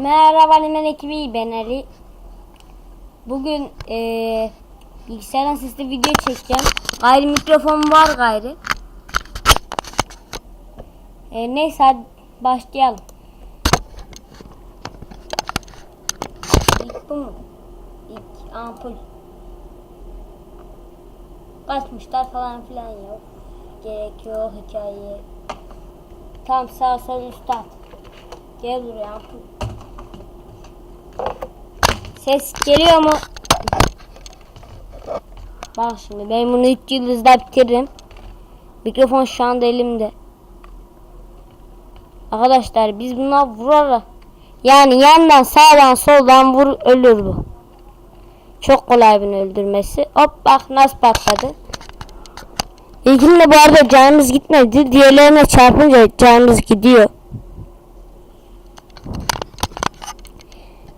Merhaba Limen ekibi ben Ali. Bugün eee bilgisayardan sesli video çekeceğim. Gayrı mikrofon var gayrı. E, neyse hadi başlayalım. İlk bu mu? İlk ampul. Kaçmışlar falan filan yok. Gerek yok hikaye. Tam sağ sol üst alt. Gel buraya ampul. Ses geliyor mu? Bak şimdi ben bunu 3 yıldızda bitiririm. Mikrofon şu anda elimde. Arkadaşlar biz buna vurarak yani yandan sağdan soldan vur ölür bu. Çok kolay bunu öldürmesi. Hop bak nasıl patladı. İlkinde bu arada canımız gitmedi. Diğerlerine çarpınca canımız gidiyor.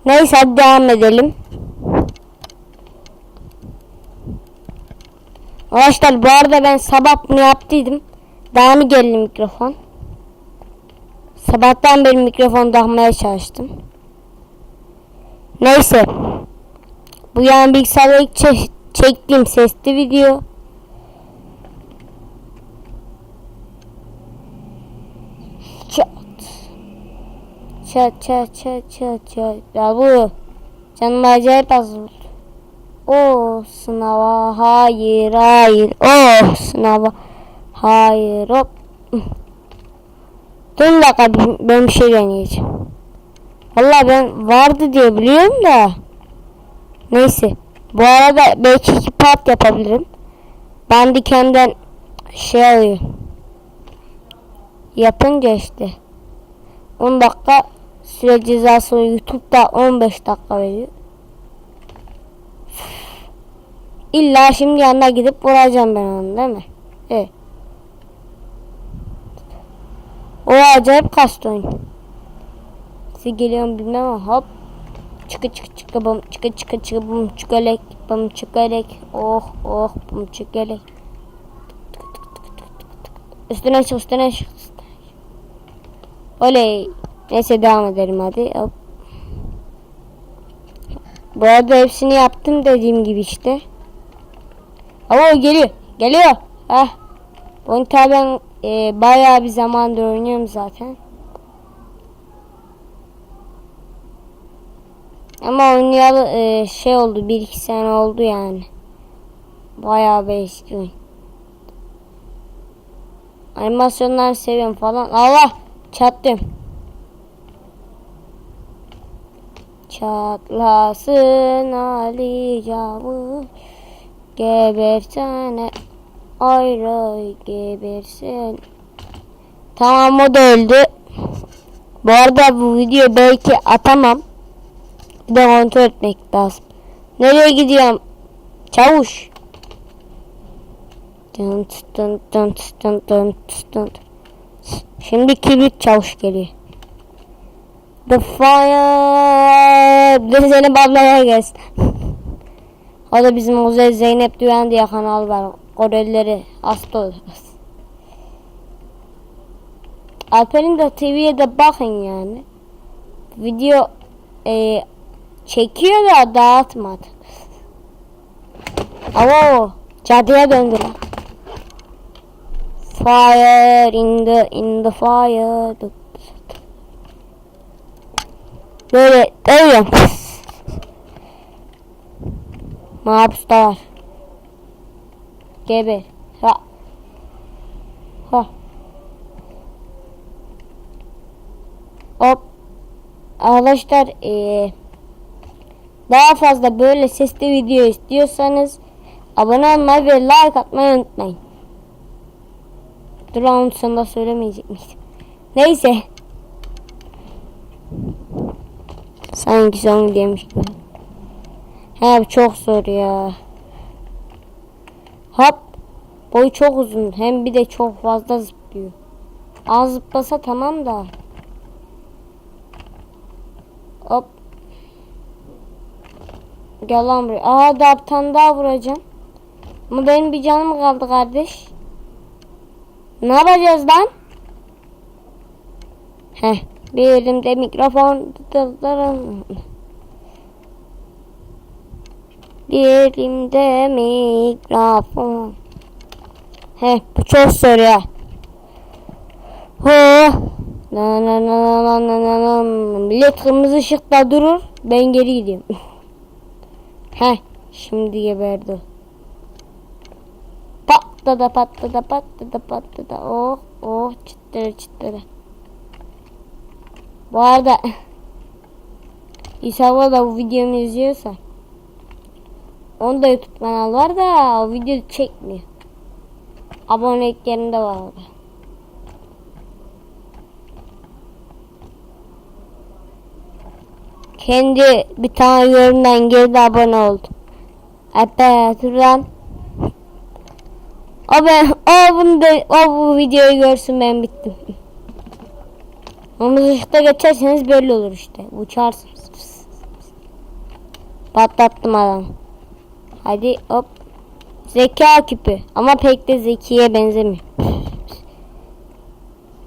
Neyse hadi devam edelim. Arkadaşlar bu arada ben sabah bunu yaptıydım. Daha mı geldi mikrofon? Sabahtan beri mikrofon takmaya çalıştım. Neyse. Bu yani bilgisayarda çe- çektiğim sesli video. Çat. Çat çat çat çat çat. Ya bu canım acayip az oldu. O sınava hayır hayır. O sınava hayır hop. Dur dakika ben bir şey deneyeceğim. Valla ben vardı diye biliyorum da. Neyse. Bu arada belki iki part yapabilirim. Ben dikemden şey alıyorum. Yapınca işte. 10 dakika süre cezası YouTube'da 15 dakika veriyor. İlla şimdi yanına gidip vuracağım ben onu değil mi? Evet. O acayip kastı oyun. Siz geliyor mu bilmem ama hop. Çıkı çıkı çıkı bum çıkı çıkı çıkı bum çıkalek bum çıkalek oh oh bum çıkalek. Üstüne çık üstüne çık. üstüne çık. Oley. Neyse devam edelim hadi. Hop. Bu arada hepsini yaptım dediğim gibi işte. Ama o geliyor. Geliyor. Heh. Bunu tabi ben e, bayağı bir zamandır oynuyorum zaten. Ama oynayalı e, şey oldu. 1-2 sene oldu yani. Bayağı bir eski oyun. Animasyonları seviyorum falan. Allah! Çattım. Çatlasın Ali Cavuş Gebersene ayrı gebersin. Tamam o da öldü. Bu arada bu video belki atamam. Bir de kontrol etmek lazım. Nereye gidiyorum? Çavuş. Dın dın dın dın dın dın. Şimdi kibrit çavuş geliyor The fire. Bir Zeynep ablaya gelsin. o da bizim Uzay Zeynep Düven diye kanal var. Korelileri hasta olur. Alper'in de TV'ye de bakın yani. Video e, çekiyor da dağıtmadı. Ama o cadıya döndü. Fire in the in the fire. Böyle dövüyorum. Mahpusta var. Geber. Ha. Ha. Hop. Arkadaşlar ee, daha fazla böyle sesli video istiyorsanız abone olmayı ve like atmayı unutmayın. Dur onun sonunda söylemeyecek miydim? Neyse. Sanki son demiş gibi. He çok zor ya. Hop. Boyu çok uzun. Hem bir de çok fazla zıplıyor. Az zıplasa tamam da. Hop. Gel lan buraya. Aa daha bir daha vuracağım. Ama benim bir canım kaldı kardeş. Ne yapacağız lan? Heh Bir elimde mikrofon. Bir elimde mikrofon. He bu çok zor ya. Ho. Na na na na na na na. Millet kırmızı ışıkta durur. Ben geri gidiyorum. He şimdi geberdi. Patladı patladı patladı patladı. Oh oh çıtları çıtları. Bu arada İsa da bu videomu izliyorsa onun da YouTube kanalı var da o video çekmiyor. Aboneliklerinde var orada. Kendi bir tane yorumdan girdi abone oldu. Hatta dur lan. O ben o bunu da, o bu videoyu görsün ben bittim. Omuz ışıkta geçerseniz böyle olur işte. Uçarsınız. Patlattım adam. Hadi hop. Zeka küpü. Ama pek de zekiye benzemiyor.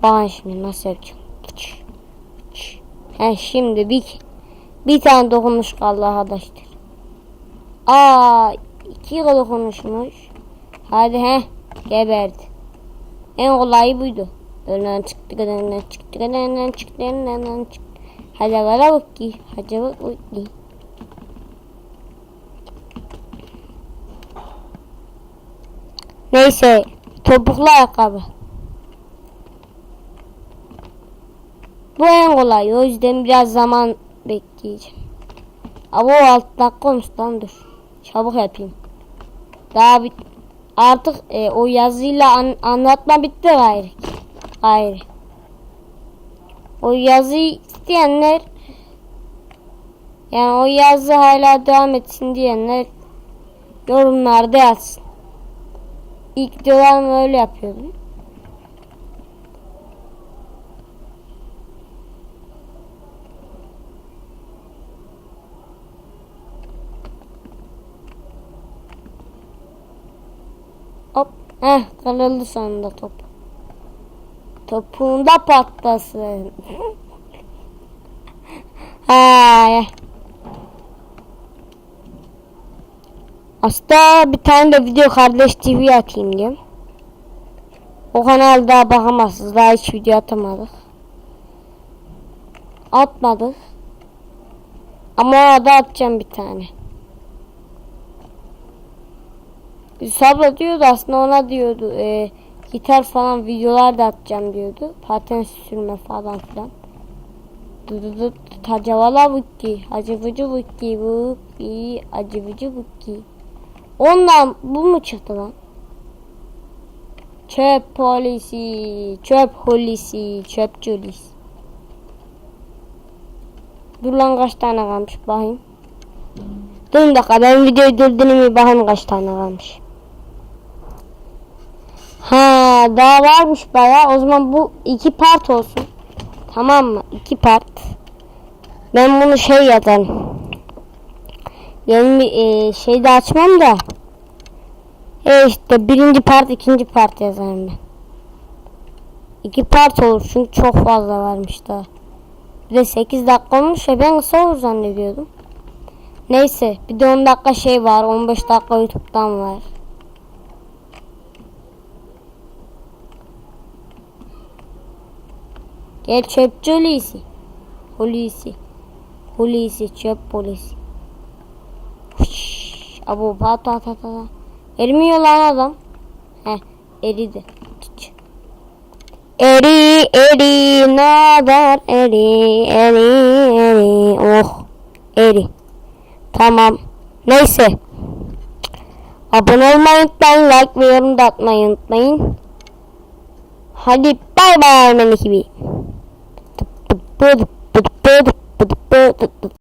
Bakın şimdi nasıl yapacağım. He şimdi bir bir tane dokunuş kaldı arkadaşlar. Aa iki dokunuşmuş. Hadi he geberdi. En kolayı buydu. Önünden çıktı, önünden çıktı, önünden çıktı, önünden çıktı. Hadi kara bak ki, bak bak ki. Neyse, topuklu ayakkabı. Bu en kolay, o yüzden biraz zaman bekleyeceğim. Ama o 6 dakika olmuş lan dur. Çabuk yapayım. Daha bit artık e, o yazıyla an anlatma bitti gayrı. Gayrı. O yazıyı isteyenler yani o yazı hala devam etsin diyenler yorumlarda yazsın. İlk videolarımı öyle yapıyordum. Hop. Heh kırıldı sonunda top. Topuğunda patlasın. ha. Aslında bir tane de video kardeş TV atayım diyorum. O kanalda bakamazsınız. Daha hiç video atamadık. Atmadık. Ama orada atacağım bir tane. Sabla diyordu aslında ona diyordu e, gitar falan videolar da atacağım diyordu. Paten sürme falan filan. Dıdıdı tacavala vukki acı vıcı vukki vukki acı vıcı vukki. Ondan bu mu çıktı lan? Çöp polisi, çöp polisi, çöp polis. Dur lan kaç tane kalmış bakayım. Dur bir dakika ben videoyu durdurayım bakayım kaç tane kalmış. Ha daha varmış baya. O zaman bu iki part olsun. Tamam mı? İki part. Ben bunu şey yazarım. Bir e, şey de açmam da. E işte birinci part ikinci part yazarım ben. İki part olur çünkü çok fazla varmış da. Bir de 8 dakika olmuş ya ben kısa olur zannediyordum. Neyse bir de 10 dakika şey var 15 dakika YouTube'dan var. Gel çöpçü polisi. Polisi. Polisi çöp polisi. Huş, Abo pat pat pat pat. Erimiyor lan adam. Heh eridi. Eri eri naber eri eri eri oh eri. Tamam. Neyse. Abone olmayı unutmayın. Like ve yorum da atmayı unutmayın. Hadi bay bay Ermen ekibi.